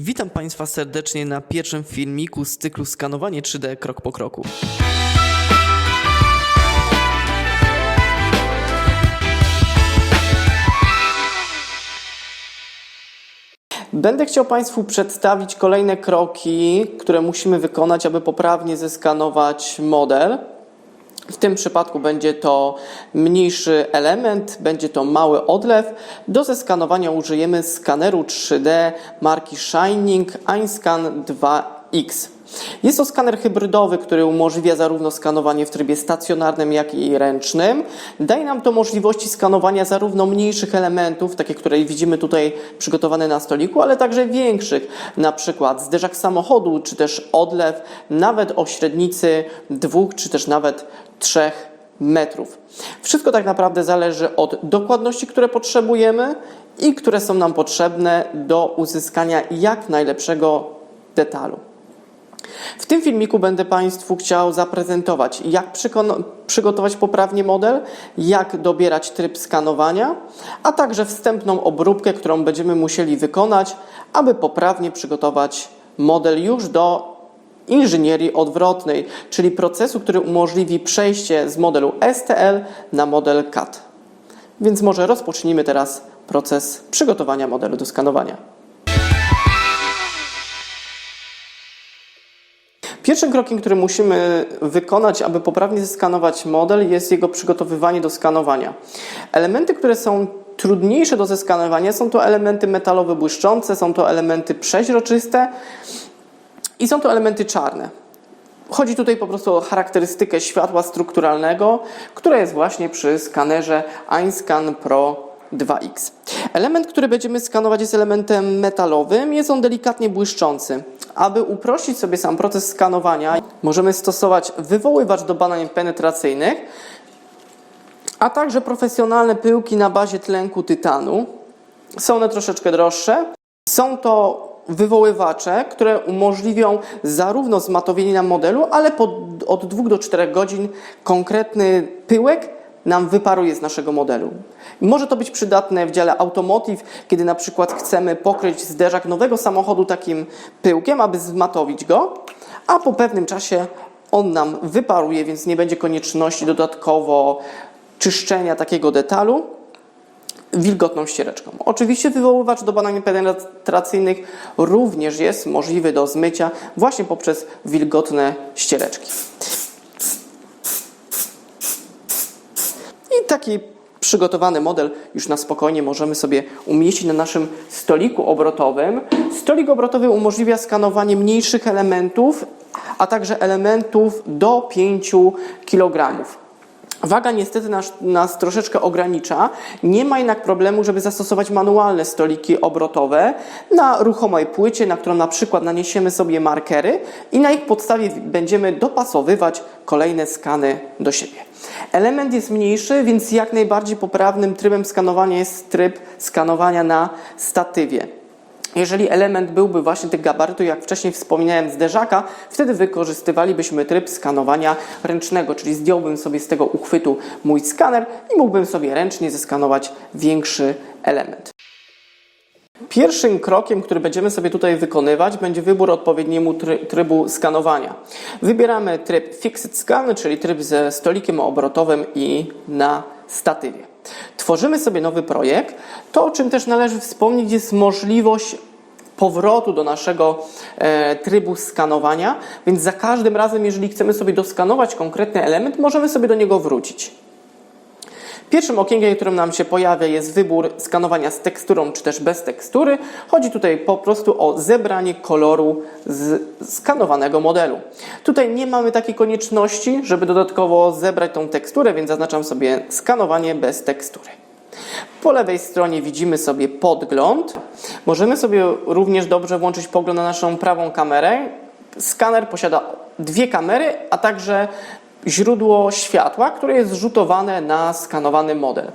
Witam Państwa serdecznie na pierwszym filmiku z cyklu Skanowanie 3D krok po kroku. Będę chciał Państwu przedstawić kolejne kroki, które musimy wykonać, aby poprawnie zeskanować model. W tym przypadku będzie to mniejszy element, będzie to mały odlew. Do zeskanowania użyjemy skaneru 3D marki Shining Einscan 2X. Jest to skaner hybrydowy, który umożliwia zarówno skanowanie w trybie stacjonarnym, jak i ręcznym. Daje nam to możliwości skanowania zarówno mniejszych elementów, takie, które widzimy tutaj przygotowane na stoliku, ale także większych, na przykład zderzak samochodu, czy też odlew, nawet o średnicy dwóch, czy też nawet trzech metrów. Wszystko tak naprawdę zależy od dokładności, które potrzebujemy i które są nam potrzebne do uzyskania jak najlepszego detalu. W tym filmiku będę Państwu chciał zaprezentować, jak przygotować poprawnie model, jak dobierać tryb skanowania, a także wstępną obróbkę, którą będziemy musieli wykonać, aby poprawnie przygotować model już do inżynierii odwrotnej, czyli procesu, który umożliwi przejście z modelu STL na model CAD. Więc może rozpocznijmy teraz proces przygotowania modelu do skanowania. Pierwszym krokiem, który musimy wykonać, aby poprawnie zeskanować model, jest jego przygotowywanie do skanowania. Elementy, które są trudniejsze do zeskanowania, są to elementy metalowe błyszczące, są to elementy przeźroczyste i są to elementy czarne. Chodzi tutaj po prostu o charakterystykę światła strukturalnego, które jest właśnie przy skanerze Einscan Pro 2X. Element, który będziemy skanować jest elementem metalowym, jest on delikatnie błyszczący. Aby uprościć sobie sam proces skanowania, możemy stosować wywoływacz do badań penetracyjnych, a także profesjonalne pyłki na bazie tlenku tytanu. Są one troszeczkę droższe. Są to wywoływacze, które umożliwią zarówno zmatowienie modelu, ale od 2 do 4 godzin konkretny pyłek nam wyparuje z naszego modelu. Może to być przydatne w dziale automotive, kiedy na przykład chcemy pokryć zderzak nowego samochodu takim pyłkiem, aby zmatowić go, a po pewnym czasie on nam wyparuje, więc nie będzie konieczności dodatkowo czyszczenia takiego detalu wilgotną ściereczką. Oczywiście wywoływacz do badań penetracyjnych również jest możliwy do zmycia właśnie poprzez wilgotne ściereczki. I taki przygotowany model już na spokojnie możemy sobie umieścić na naszym stoliku obrotowym. Stolik obrotowy umożliwia skanowanie mniejszych elementów, a także elementów do 5 kg. Waga niestety nas, nas, troszeczkę ogranicza. Nie ma jednak problemu, żeby zastosować manualne stoliki obrotowe na ruchomej płycie, na którą na przykład naniesiemy sobie markery i na ich podstawie będziemy dopasowywać kolejne skany do siebie. Element jest mniejszy, więc jak najbardziej poprawnym trybem skanowania jest tryb skanowania na statywie. Jeżeli element byłby właśnie tych gabarytów, jak wcześniej wspominałem, zderzaka, wtedy wykorzystywalibyśmy tryb skanowania ręcznego, czyli zdjąłbym sobie z tego uchwytu mój skaner i mógłbym sobie ręcznie zeskanować większy element. Pierwszym krokiem, który będziemy sobie tutaj wykonywać, będzie wybór odpowiedniemu trybu skanowania. Wybieramy tryb Fixed Scan, czyli tryb ze stolikiem obrotowym i na statywie. Tworzymy sobie nowy projekt. To, o czym też należy wspomnieć, jest możliwość powrotu do naszego e, trybu skanowania, więc za każdym razem, jeżeli chcemy sobie doskanować konkretny element, możemy sobie do niego wrócić. Pierwszym okienkiem, którym nam się pojawia jest wybór skanowania z teksturą czy też bez tekstury. Chodzi tutaj po prostu o zebranie koloru z skanowanego modelu. Tutaj nie mamy takiej konieczności, żeby dodatkowo zebrać tą teksturę, więc zaznaczam sobie skanowanie bez tekstury. Po lewej stronie widzimy sobie podgląd. Możemy sobie również dobrze włączyć pogląd na naszą prawą kamerę. Skaner posiada dwie kamery, a także źródło światła, które jest zrzutowane na skanowany model.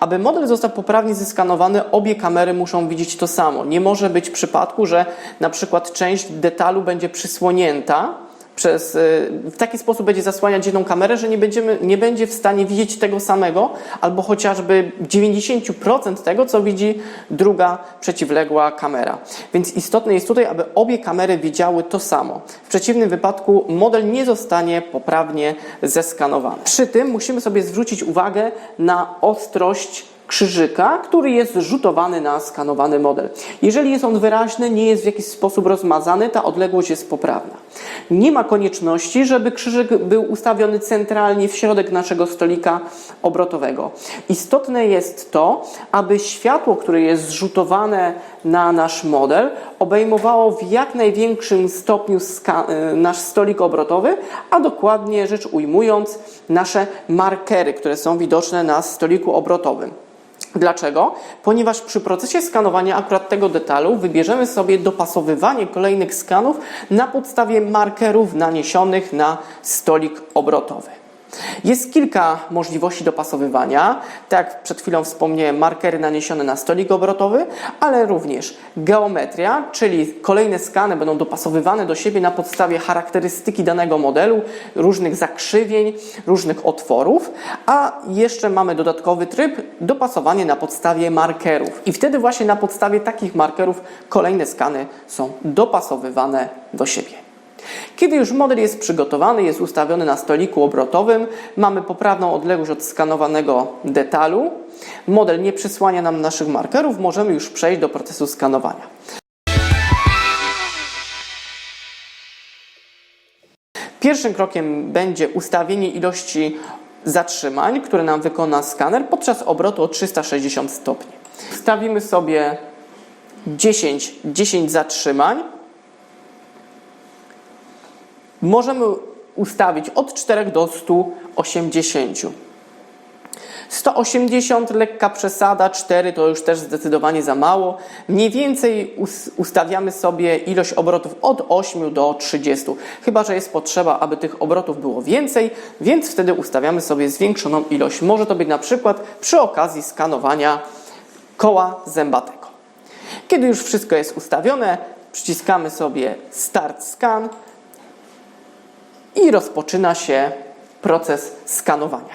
Aby model został poprawnie zeskanowany, obie kamery muszą widzieć to samo. Nie może być przypadku, że na przykład część detalu będzie przysłonięta przez, y, w taki sposób będzie zasłaniać jedną kamerę, że nie, będziemy, nie będzie w stanie widzieć tego samego, albo chociażby 90% tego, co widzi druga przeciwległa kamera. Więc istotne jest tutaj, aby obie kamery widziały to samo. W przeciwnym wypadku model nie zostanie poprawnie zeskanowany. Przy tym musimy sobie zwrócić uwagę na ostrość krzyżyka, który jest rzutowany na skanowany model. Jeżeli jest on wyraźny, nie jest w jakiś sposób rozmazany, ta odległość jest poprawna. Nie ma konieczności, żeby krzyżyk był ustawiony centralnie w środek naszego stolika obrotowego. Istotne jest to, aby światło, które jest zrzutowane na nasz model, obejmowało w jak największym stopniu y, nasz stolik obrotowy, a dokładnie rzecz ujmując, nasze markery, które są widoczne na stoliku obrotowym. Dlaczego? Ponieważ przy procesie skanowania akurat tego detalu wybierzemy sobie dopasowywanie kolejnych skanów na podstawie markerów naniesionych na stolik obrotowy. Jest kilka możliwości dopasowywania, tak jak przed chwilą wspomniałem, markery naniesione na stolik obrotowy, ale również geometria, czyli kolejne skany będą dopasowywane do siebie na podstawie charakterystyki danego modelu, różnych zakrzywień, różnych otworów, a jeszcze mamy dodatkowy tryb dopasowanie na podstawie markerów. I wtedy właśnie na podstawie takich markerów kolejne skany są dopasowywane do siebie. Kiedy już model jest przygotowany, jest ustawiony na stoliku obrotowym, mamy poprawną odległość od skanowanego detalu, model nie przysłania nam naszych markerów, możemy już przejść do procesu skanowania. Pierwszym krokiem będzie ustawienie ilości zatrzymań, które nam wykona skaner podczas obrotu o 360 stopni. Wstawimy sobie 10, 10 zatrzymań. Możemy ustawić od 4 do 180. 180 lekka przesada, 4 to już też zdecydowanie za mało. Mniej więcej us- ustawiamy sobie ilość obrotów od 8 do 30. Chyba, że jest potrzeba, aby tych obrotów było więcej, więc wtedy ustawiamy sobie zwiększoną ilość. Może to być na przykład przy okazji skanowania koła zębatego. Kiedy już wszystko jest ustawione, przyciskamy sobie Start Scan i rozpoczyna się proces skanowania.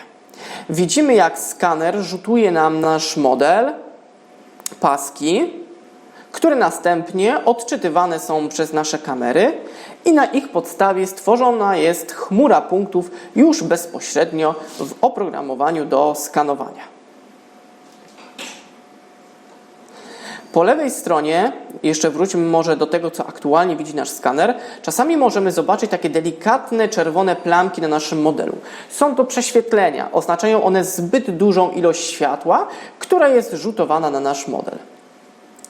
Widzimy, jak skaner rzutuje nam nasz model, paski, które następnie odczytywane są przez nasze kamery i na ich podstawie stworzona jest chmura punktów już bezpośrednio w oprogramowaniu do skanowania. Po lewej stronie, jeszcze wróćmy może do tego, co aktualnie widzi nasz skaner, czasami możemy zobaczyć takie delikatne czerwone plamki na naszym modelu. Są to prześwietlenia, oznaczają one zbyt dużą ilość światła, która jest rzutowana na nasz model.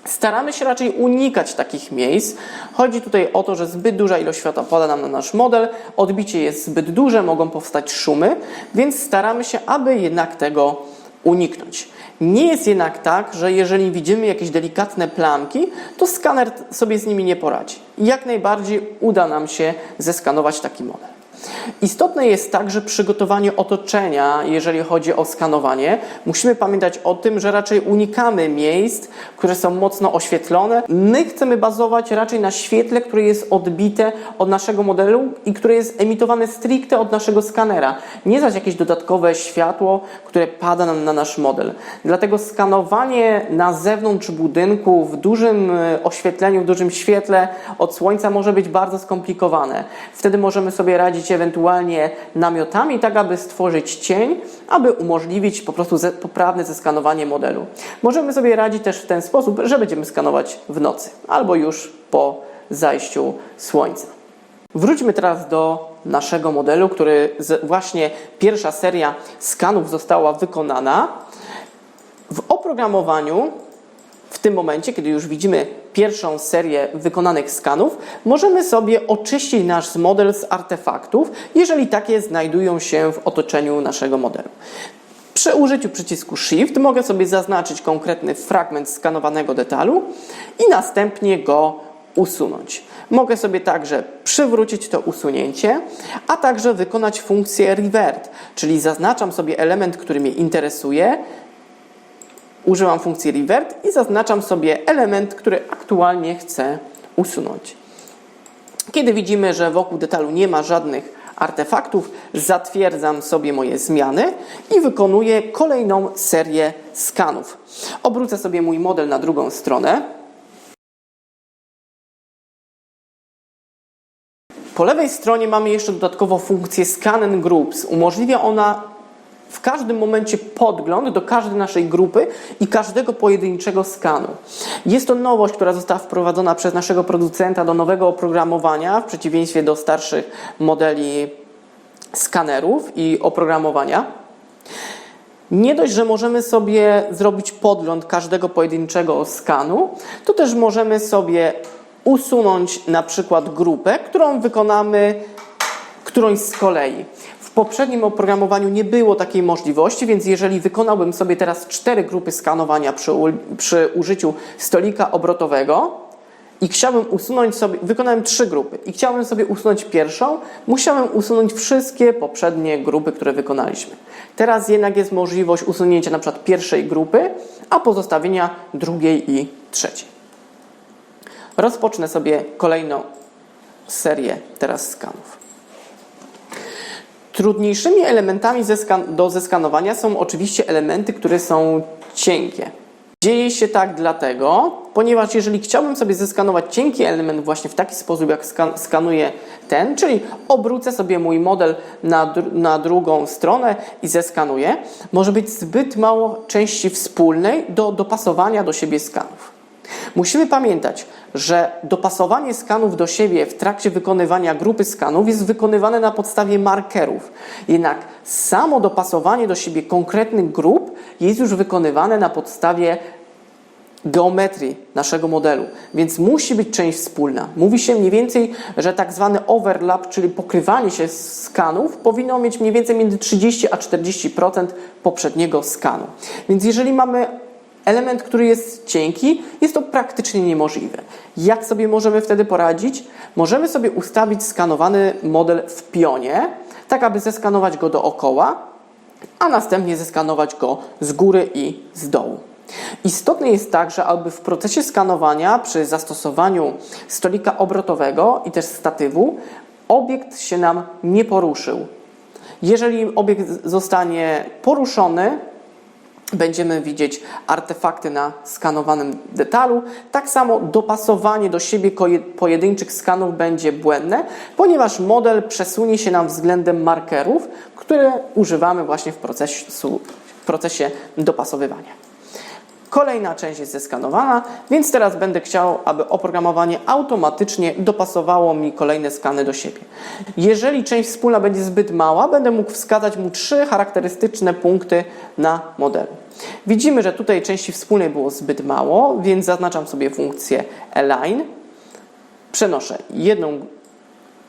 Staramy się raczej unikać takich miejsc. Chodzi tutaj o to, że zbyt duża ilość światła pada nam na nasz model, odbicie jest zbyt duże, mogą powstać szumy, więc staramy się, aby jednak tego uniknąć. Nie jest jednak tak, że jeżeli widzimy jakieś delikatne plamki, to skaner sobie z nimi nie poradzi. Jak najbardziej uda nam się zeskanować taki model. Istotne jest także przygotowanie otoczenia, jeżeli chodzi o skanowanie. Musimy pamiętać o tym, że raczej unikamy miejsc, które są mocno oświetlone. My chcemy bazować raczej na świetle, które jest odbite od naszego modelu i które jest emitowane stricte od naszego skanera. Nie zaś jakieś dodatkowe światło, które pada nam na nasz model. Dlatego skanowanie na zewnątrz budynku w dużym e, oświetleniu, w dużym świetle od słońca może być bardzo skomplikowane. Wtedy możemy sobie radzić ewentualnie namiotami, tak aby stworzyć cień, aby umożliwić po prostu poprawne zeskanowanie modelu. Możemy sobie radzić też w ten sposób, że będziemy skanować w nocy albo już po zajściu słońca. Wróćmy teraz do naszego modelu, który właśnie pierwsza seria skanów została wykonana. W oprogramowaniu w tym momencie, kiedy już widzimy pierwszą serię wykonanych skanów, możemy sobie oczyścić nasz model z artefaktów, jeżeli takie znajdują się w otoczeniu naszego modelu. Przy użyciu przycisku Shift mogę sobie zaznaczyć konkretny fragment skanowanego detalu i następnie go usunąć. Mogę sobie także przywrócić to usunięcie, a także wykonać funkcję revert, czyli zaznaczam sobie element, który mnie interesuje, używam funkcji revert i zaznaczam sobie element, który aktualnie chcę usunąć. Kiedy widzimy, że wokół detalu nie ma żadnych artefaktów, zatwierdzam sobie moje zmiany i wykonuję kolejną serię skanów. Obrócę sobie mój model na drugą stronę. Po lewej stronie mamy jeszcze dodatkowo funkcję Scan and Groups. Umożliwia ona w każdym momencie podgląd do każdej naszej grupy i każdego pojedynczego skanu. Jest to nowość, która została wprowadzona przez naszego producenta do nowego oprogramowania, w przeciwieństwie do starszych modeli skanerów i oprogramowania. Nie dość, że możemy sobie zrobić podgląd każdego pojedynczego skanu, to też możemy sobie usunąć na przykład grupę, którą wykonamy którąś z kolei. W poprzednim oprogramowaniu nie było takiej możliwości, więc jeżeli wykonałbym sobie teraz cztery grupy skanowania przy, przy użyciu stolika obrotowego i chciałbym usunąć sobie, wykonałem trzy grupy i chciałbym sobie usunąć pierwszą, musiałem usunąć wszystkie poprzednie grupy, które wykonaliśmy. Teraz jednak jest możliwość usunięcia na przykład pierwszej grupy, a pozostawienia drugiej i trzeciej. Rozpocznę sobie kolejną serię teraz skanów. Trudniejszymi elementami do zeskanowania są oczywiście elementy, które są cienkie. Dzieje się tak dlatego, ponieważ jeżeli chciałbym sobie zeskanować cienki element właśnie w taki sposób, jak skan skanuję ten, czyli obrócę sobie mój model na, dr na drugą stronę i zeskanuję, może być zbyt mało części wspólnej do dopasowania do siebie skanów. Musimy pamiętać, że dopasowanie skanów do siebie w trakcie wykonywania grupy skanów jest wykonywane na podstawie markerów. Jednak samo dopasowanie do siebie konkretnych grup jest już wykonywane na podstawie geometrii naszego modelu, więc musi być część wspólna. Mówi się mniej więcej, że tak zwany overlap, czyli pokrywanie się skanów, powinno mieć mniej więcej między 30 a 40% poprzedniego skanu. Więc jeżeli mamy element, który jest cienki, jest to praktycznie niemożliwe. Jak sobie możemy wtedy poradzić? Możemy sobie ustawić skanowany model w pionie, tak aby zeskanować go dookoła, a następnie zeskanować go z góry i z dołu. Istotne jest także, aby w procesie skanowania przy zastosowaniu stolika obrotowego i też statywu obiekt się nam nie poruszył. Jeżeli obiekt zostanie poruszony, będziemy widzieć artefakty na skanowanym detalu. Tak samo dopasowanie do siebie pojedynczych skanów będzie błędne, ponieważ model przesunie się nam względem markerów, które używamy właśnie w w procesie dopasowywania. Kolejna część jest zeskanowana, więc teraz będę chciał, aby oprogramowanie automatycznie dopasowało mi kolejne skany do siebie. Jeżeli część wspólna będzie zbyt mała, będę mógł wskazać mu trzy charakterystyczne punkty na modelu. Widzimy, że tutaj części wspólnej było zbyt mało, więc zaznaczam sobie funkcję align. Przenoszę jedną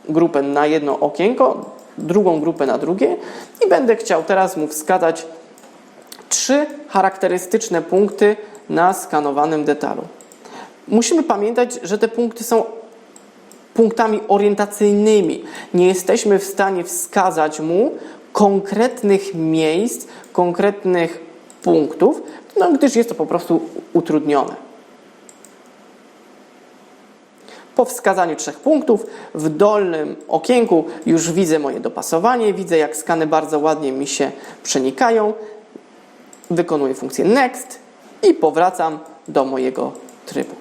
grupę na jedno okienko, drugą grupę na drugie i będę chciał teraz mu wskazać trzy charakterystyczne punkty na skanowanym detalu. Musimy pamiętać, że te punkty są punktami orientacyjnymi. Nie jesteśmy w stanie wskazać mu konkretnych miejsc, konkretnych punktów, no, gdyż jest to po prostu utrudnione. Po wskazaniu trzech punktów w dolnym okienku już widzę moje dopasowanie, widzę jak skany bardzo ładnie mi się przenikają wykonuję funkcję next i powracam do mojego trybu.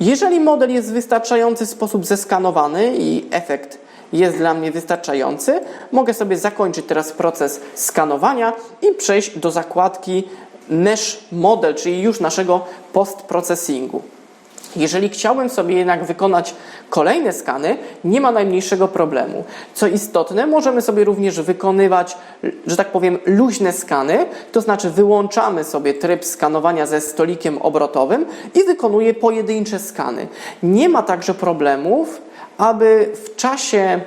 Jeżeli model jest w wystarczający sposób zeskanowany i efekt jest dla mnie wystarczający, mogę sobie zakończyć teraz proces skanowania i przejść do zakładki Mesh Model, czyli już naszego post-processingu. Jeżeli chciałbym sobie jednak wykonać kolejne skany, nie ma najmniejszego problemu. Co istotne, możemy sobie również wykonywać, że tak powiem, luźne skany, to znaczy wyłączamy sobie tryb skanowania ze stolikiem obrotowym i wykonuję pojedyncze skany. Nie ma także problemów, aby w czasie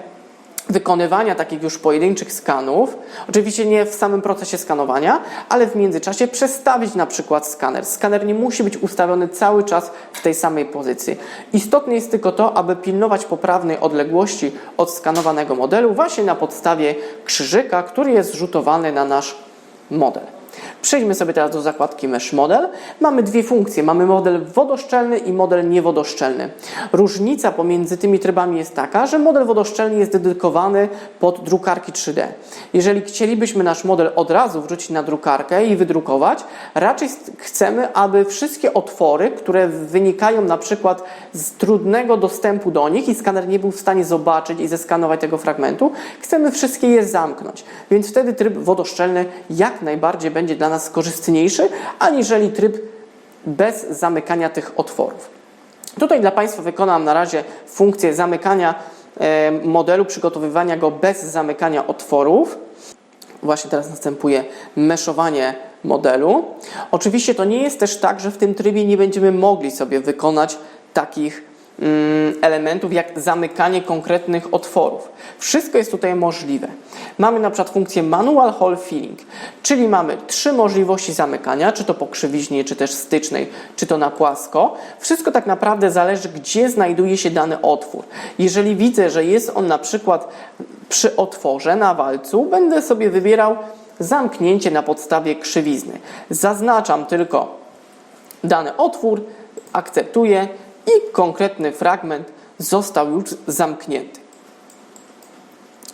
wykonywania takich już pojedynczych skanów, oczywiście nie w samym procesie skanowania, ale w międzyczasie przestawić na przykład skaner. Skaner nie musi być ustawiony cały czas w tej samej pozycji. Istotne jest tylko to, aby pilnować poprawnej odległości od skanowanego modelu właśnie na podstawie krzyżyka, który jest zrzutowany na nasz model. Przejdźmy sobie teraz do zakładki Mesh Model. Mamy dwie funkcje. Mamy model wodoszczelny i model niewodoszczelny. Różnica pomiędzy tymi trybami jest taka, że model wodoszczelny jest dedykowany pod drukarki 3D. Jeżeli chcielibyśmy nasz model od razu wrzucić na drukarkę i wydrukować, raczej chcemy, aby wszystkie otwory, które wynikają na przykład z trudnego dostępu do nich i skaner nie był w stanie zobaczyć i zeskanować tego fragmentu, chcemy wszystkie je zamknąć. Więc wtedy tryb wodoszczelny jak najbardziej będzie dla nas korzystniejszy, aniżeli tryb bez zamykania tych otworów. Tutaj dla Państwa wykonam na razie funkcję zamykania e, modelu, przygotowywania go bez zamykania otworów. Właśnie teraz następuje meszowanie modelu. Oczywiście to nie jest też tak, że w tym trybie nie będziemy mogli sobie wykonać takich elementów jak zamykanie konkretnych otworów. Wszystko jest tutaj możliwe. Mamy na przykład funkcję manual hole filling, czyli mamy trzy możliwości zamykania, czy to po krzywiźnie, czy też stycznej, czy to na płasko. Wszystko tak naprawdę zależy, gdzie znajduje się dany otwór. Jeżeli widzę, że jest on na przykład przy otworze na walcu, będę sobie wybierał zamknięcie na podstawie krzywizny. Zaznaczam tylko dany otwór, akceptuję i konkretny fragment został już zamknięty.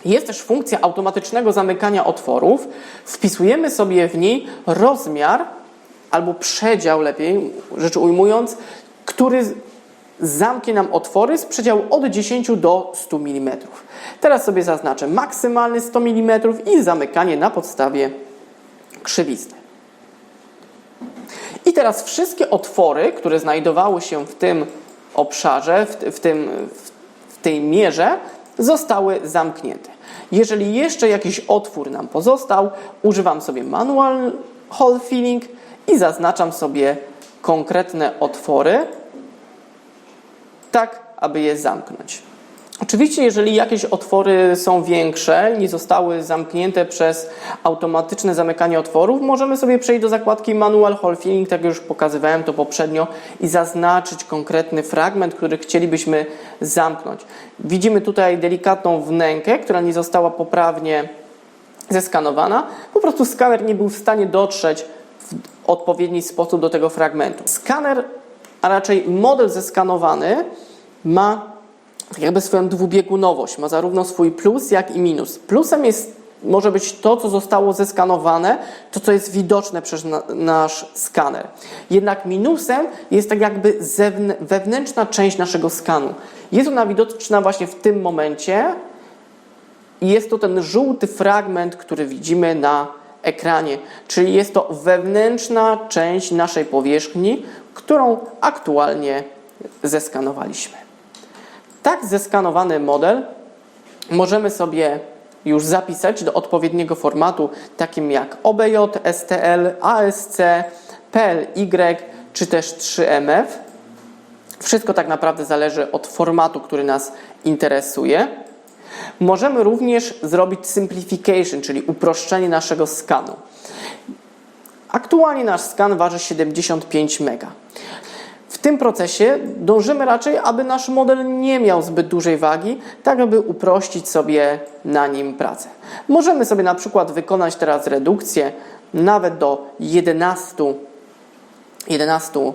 Jest też funkcja automatycznego zamykania otworów. Wpisujemy sobie w niej rozmiar albo przedział, lepiej rzecz ujmując, który zamknie nam otwory z przedziału od 10 do 100 mm. Teraz sobie zaznaczę maksymalny 100 mm i zamykanie na podstawie krzywizny. I teraz wszystkie otwory, które znajdowały się w tym obszarze, w, w, tym, w tej mierze, zostały zamknięte. Jeżeli jeszcze jakiś otwór nam pozostał, używam sobie manual hole filling i zaznaczam sobie konkretne otwory, tak aby je zamknąć. Oczywiście, jeżeli jakieś otwory są większe, nie zostały zamknięte przez automatyczne zamykanie otworów, możemy sobie przejść do zakładki Manual Hole Filling, tak jak już pokazywałem to poprzednio, i zaznaczyć konkretny fragment, który chcielibyśmy zamknąć. Widzimy tutaj delikatną wnękę, która nie została poprawnie zeskanowana. Po prostu skaner nie był w stanie dotrzeć w odpowiedni sposób do tego fragmentu. Skaner, a raczej model zeskanowany, ma tak jakby swoją dwubiegunowość. Ma zarówno swój plus, jak i minus. Plusem jest, może być to, co zostało zeskanowane, to, co jest widoczne przez na, nasz skaner. Jednak minusem jest tak jakby wewnętrzna część naszego skanu. Jest ona widoczna właśnie w tym momencie i jest to ten żółty fragment, który widzimy na ekranie, czyli jest to wewnętrzna część naszej powierzchni, którą aktualnie zeskanowaliśmy. Tak zeskanowany model możemy sobie już zapisać do odpowiedniego formatu, takim jak OBJ, STL, ASC, PLY czy też 3MF. Wszystko tak naprawdę zależy od formatu, który nas interesuje. Możemy również zrobić simplification, czyli uproszczenie naszego skanu. Aktualnie nasz skan waży 75 MB. W tym procesie dążymy raczej, aby nasz model nie miał zbyt dużej wagi, tak aby uprościć sobie na nim pracę. Możemy sobie na przykład wykonać teraz redukcję nawet do 11, 11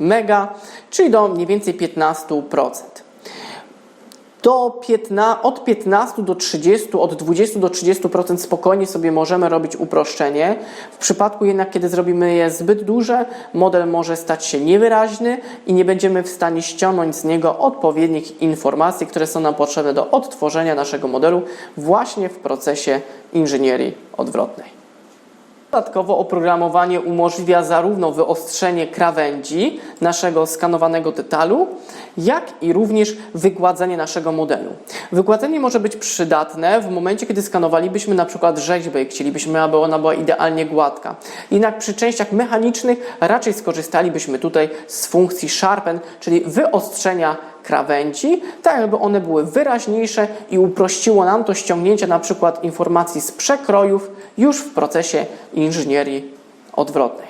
mega, czyli do mniej więcej 15% do 15, od 15 do 30, od 20 do 30% spokojnie sobie możemy robić uproszczenie. W przypadku jednak, kiedy zrobimy je zbyt duże, model może stać się niewyraźny i nie będziemy w stanie ściągnąć z niego odpowiednich informacji, które są nam potrzebne do odtworzenia naszego modelu właśnie w procesie inżynierii odwrotnej. Dodatkowo oprogramowanie umożliwia zarówno wyostrzenie krawędzi naszego skanowanego detalu, jak i również wygładzenie naszego modelu. Wygładzenie może być przydatne w momencie, kiedy skanowalibyśmy na przykład rzeźbę i chcielibyśmy, aby ona była idealnie gładka. Jednak przy częściach mechanicznych raczej skorzystalibyśmy tutaj z funkcji sharpen, czyli wyostrzenia krawędzi, tak aby one były wyraźniejsze i uprościło nam to ściągnięcie na przykład informacji z przekrojów już w procesie inżynierii odwrotnej.